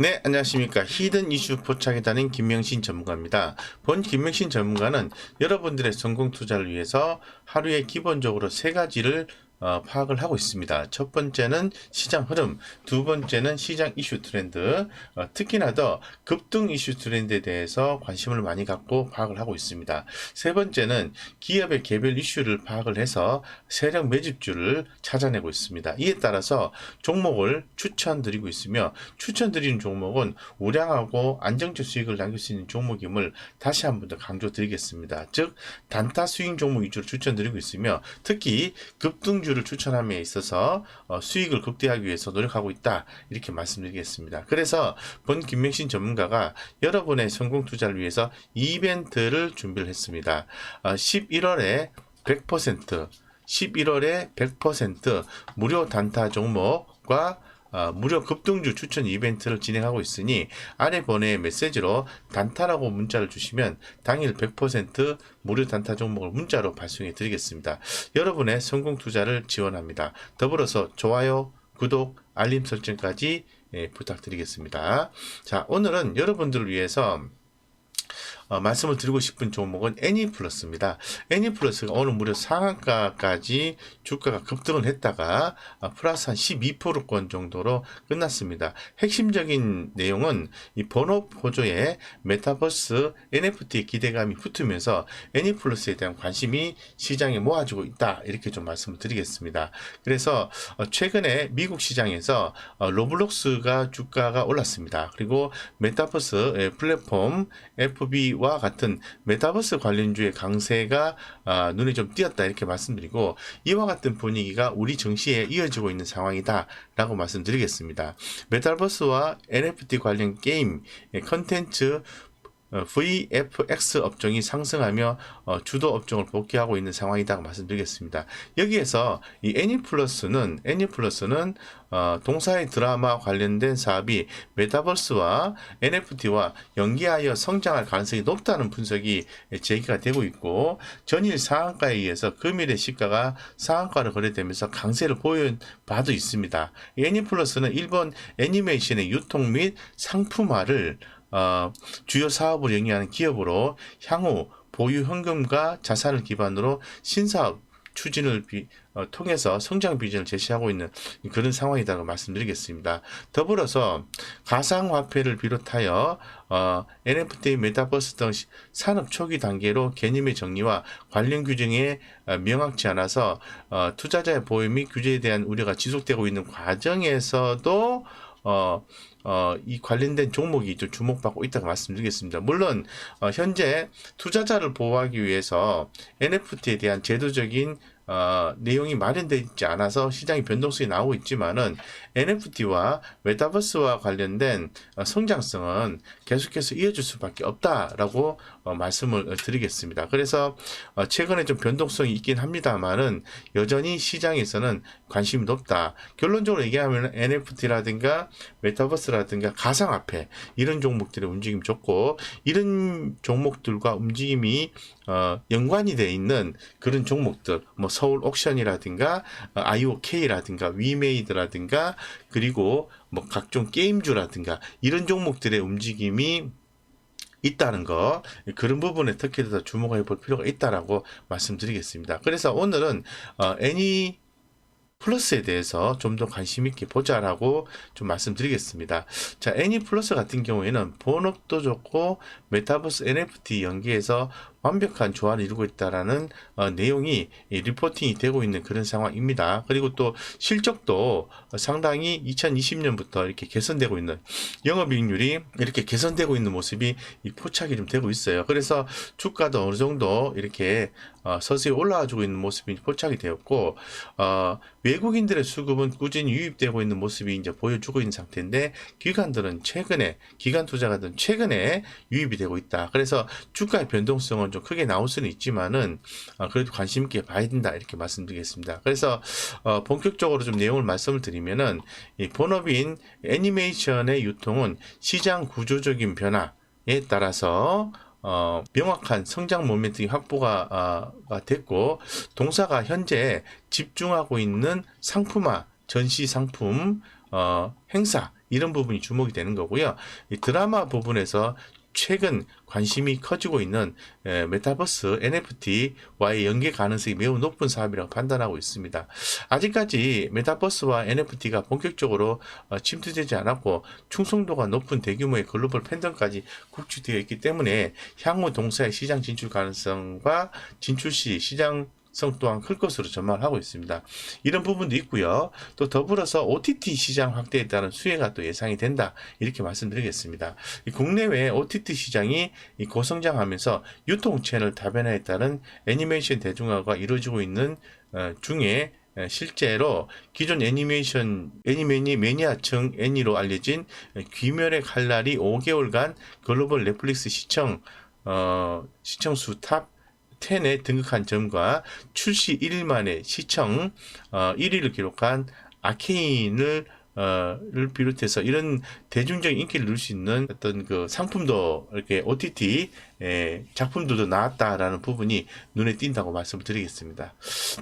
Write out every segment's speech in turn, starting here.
네, 안녕하십니까. 히든 이슈 포착에 다닌 김명신 전문가입니다. 본 김명신 전문가는 여러분들의 성공 투자를 위해서 하루에 기본적으로 세 가지를 어, 파악을 하고 있습니다. 첫 번째는 시장 흐름, 두 번째는 시장 이슈 트렌드, 어, 특히나 더 급등 이슈 트렌드에 대해서 관심을 많이 갖고 파악을 하고 있습니다. 세 번째는 기업의 개별 이슈를 파악을 해서 세력 매집주를 찾아내고 있습니다. 이에 따라서 종목을 추천드리고 있으며 추천드리는 종목은 우량하고 안정적 수익을 남길 수 있는 종목임을 다시 한 번 더 강조드리겠습니다. 즉 단타 스윙 종목 위주로 추천드리고 있으며 특히 급등 주를 추천함에 있어서 어, 수익을 극대화하기 위해서 노력하고 있다 이렇게 말씀드리겠습니다. 그래서 본 김명신 전문가가 여러분의 성공 투자를 위해서 이벤트를 준비를 했습니다. 어, 11월에 100% 11월에 100% 무료 단타 종목과 어, 무료 급등주 추천 이벤트를 진행하고 있으니 아래 번외 메시지로 단타라고 문자를 주시면 당일 100% 무료 단타 종목을 문자로 발송해 드리겠습니다. 여러분의 성공 투자를 지원합니다. 더불어서 좋아요, 구독, 알림 설정까지 예, 부탁드리겠습니다. 자, 오늘은 여러분들을 위해서 어, 말씀을 드리고 싶은 종목은 애니플러스입니다. 애니플러스가 오늘 무려 상한가까지 주가가 급등을 했다가 어, 플러스 한 12%권 정도로 끝났습니다. 핵심적인 내용은 이 번호 보조에 메타버스 NFT 기대감이 붙으면서 애니플러스에 대한 관심이 시장에 모아지고 있다. 이렇게 좀 말씀을 드리겠습니다. 그래서 어, 최근에 미국 시장에서 어, 로블록스가 주가가 올랐습니다. 그리고 메타버스 예, 플랫폼 FB 와 같은 메타버스 관련주의 강세가 아, 눈에 좀 띄었다 이렇게 말씀드리고 이와 같은 분위기가 우리 증시에 이어지고 있는 상황이다라고 말씀드리겠습니다. 메타버스와 NFT 관련 게임 예, 컨텐츠 어, VFX 업종이 상승하며 어, 주도 업종을 복귀하고 있는 상황이라고 말씀드리겠습니다. 여기에서 이 애니플러스는 애니플러스는 어, 동사의 드라마 관련된 사업이 메타버스와 NFT와 연계하여 성장할 가능성이 높다는 분석이 제기가 되고 있고 전일 상한가에 의해서 금일의 시가가 상한가를 거래되면서 강세를 보인 바도 있습니다. 이 애니플러스는 일본 애니메이션의 유통 및 상품화를 어, 주요 사업을 영위하는 기업으로 향후 보유 현금과 자산을 기반으로 신사업 추진을 비, 어, 통해서 성장 비전을 제시하고 있는 그런 상황이라고 말씀드리겠습니다. 더불어서 가상화폐를 비롯하여 어, NFT, 메타버스 등 시- 산업 초기 단계로 개념의 정리와 관련 규정에 어, 명확치 않아서 어, 투자자의 보유 및 규제에 대한 우려가 지속되고 있는 과정에서도 어, 어, 이 관련된 종목이 좀 주목받고 있다고 말씀드리겠습니다. 물론, 어, 현재 투자자를 보호하기 위해서 NFT에 대한 제도적인 어, 내용이 마련되어 있지 않아서 시장의 변동성이 나오고 있지만은 NFT와 메타버스와 관련된 어, 성장성은 계속해서 이어질 수밖에 없다라고 어, 말씀을 드리겠습니다. 그래서 어, 최근에 좀 변동성이 있긴 합니다만은 여전히 시장에서는 관심이 높다. 결론적으로 얘기하면 NFT라든가 메타버스라든가 가상화폐 이런 종목들의 움직임 좋고 이런 종목들과 움직임이 어, 연관이 돼 있는 그런 종목들, 뭐 서울 옥션이라든가 어, IOK라든가 위메이드라든가 그리고 뭐 각종 게임주라든가 이런 종목들의 움직임이 있다는 거 그런 부분에 특히 더 주목해 볼 필요가 있다라고 말씀드리겠습니다. 그래서 오늘은 어, 애니 플러스에 대해서 좀 더 관심 있게 보자라고 좀 말씀드리겠습니다. 자, 애니 플러스 같은 경우에는 본업도 좋고 메타버스 NFT 연계해서 완벽한 조화를 이루고 있다라는 어, 내용이 이 리포팅이 되고 있는 그런 상황입니다. 그리고 또 실적도 상당히 2020년부터 이렇게 개선되고 있는 영업이익률이 이렇게 개선되고 있는 모습이 이 포착이 좀 되고 있어요. 그래서 주가도 어느 정도 이렇게 어, 서서히 올라와주고 있는 모습이 포착이 되었고 어, 외국인들의 수급은 꾸준히 유입되고 있는 모습이 이제 보여주고 있는 상태인데 기관들은 최근에 기관 투자가들은 최근에 유입이 되고 있다. 그래서 주가의 변동성은 좀 크게 나올 수는 있지만은 어, 그래도 관심 있게 봐야 된다 이렇게 말씀드리겠습니다. 그래서 어, 본격적으로 좀 내용을 말씀을 드리면은 이 본업인 애니메이션의 유통은 시장 구조적인 변화에 따라서 어, 명확한 성장 모멘텀이 확보가 아, 가 됐고 동사가 현재 집중하고 있는 상품화, 전시 상품, 어, 행사 이런 부분이 주목이 되는 거고요. 이 드라마 부분에서 최근 관심이 커지고 있는 에, 메타버스 NFT와의 연계 가능성이 매우 높은 사업이라고 판단하고 있습니다. 아직까지 메타버스와 NFT가 본격적으로 어, 침투되지 않았고 충성도가 높은 대규모의 글로벌 팬덤까지 구축되어 있기 때문에 향후 동사의 시장 진출 가능성과 진출 시 시장 성 또한 클 것으로 전망을 하고 있습니다. 이런 부분도 있고요. 또 더불어서 OTT 시장 확대에 따른 수혜가 또 예상이 된다. 이렇게 말씀드리겠습니다. 이 국내외 OTT 시장이 이 고성장하면서 유통 채널 다변화에 따른 애니메이션 대중화가 이루어지고 있는 어, 중에 에, 실제로 기존 애니메이션 애니메니 매니아층 애니로 알려진 귀멸의 칼날이 5개월간 글로벌 넷플릭스 시청 어, 시청 수 탑 10에 등극한 점과 출시 1일 만에 시청 어, 1위를 기록한 아케인을 어, 를 비롯해서 이런 대중적인 인기를 누릴 수 있는 어떤 그 상품도 이렇게 OTT 에, 작품들도 나왔다라는 부분이 눈에 띈다고 말씀을 드리겠습니다.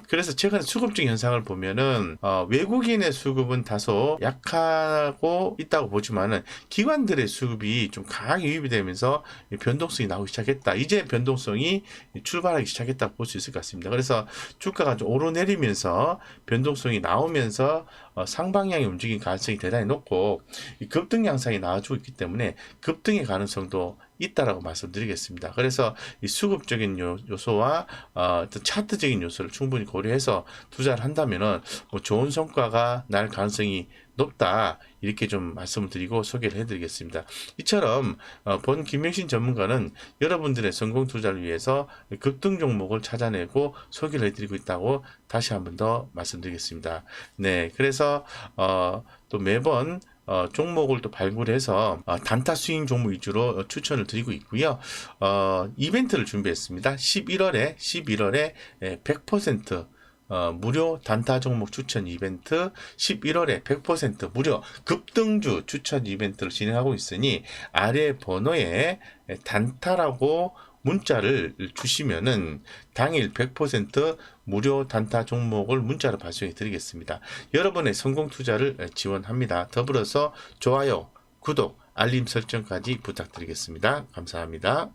그래서 최근 수급적 현상을 보면은 어, 외국인의 수급은 다소 약하고 있다고 보지만은 기관들의 수급이 좀 강하게 유입이 되면서 이 변동성이 나오기 시작했다. 이제 변동성이 출발하기 시작했다 볼 수 있을 것 같습니다. 그래서 주가가 좀 오르내리면서 변동성이 나오면서 어, 상방향의 움직임 가능성이 대단히 높고 이 급등 양상이 나와주고 있기 때문에 급등의 가능성도 있다라고 말씀드리겠습니다. 그래서 이 수급적인 요, 요소와 어, 어떤 차트적인 요소를 충분히 고려해서 투자를 한다면은 뭐 좋은 성과가 날 가능성이 높다 이렇게 좀 말씀을 드리고 소개를 해드리겠습니다. 이처럼 어, 본 김명신 전문가는 여러분들의 성공 투자를 위해서 급등 종목을 찾아내고 소개를 해드리고 있다고 다시 한 번 더 말씀드리겠습니다. 네, 그래서 어, 또 매번 어, 종목을 또 발굴해서 어, 단타 스윙 종목 위주로 어, 추천을 드리고 있고요. 어, 이벤트를 준비했습니다. 11월에 11월에 100% 어, 무료 단타 종목 추천 이벤트 11월에 100% 무료 급등주 추천 이벤트를 진행하고 있으니 아래 번호에 단타라고 문자를 주시면은 당일 100% 무료 단타 종목을 문자로 발송해 드리겠습니다. 여러분의 성공 투자를 지원합니다. 더불어서 좋아요, 구독, 알림 설정까지 부탁드리겠습니다. 감사합니다.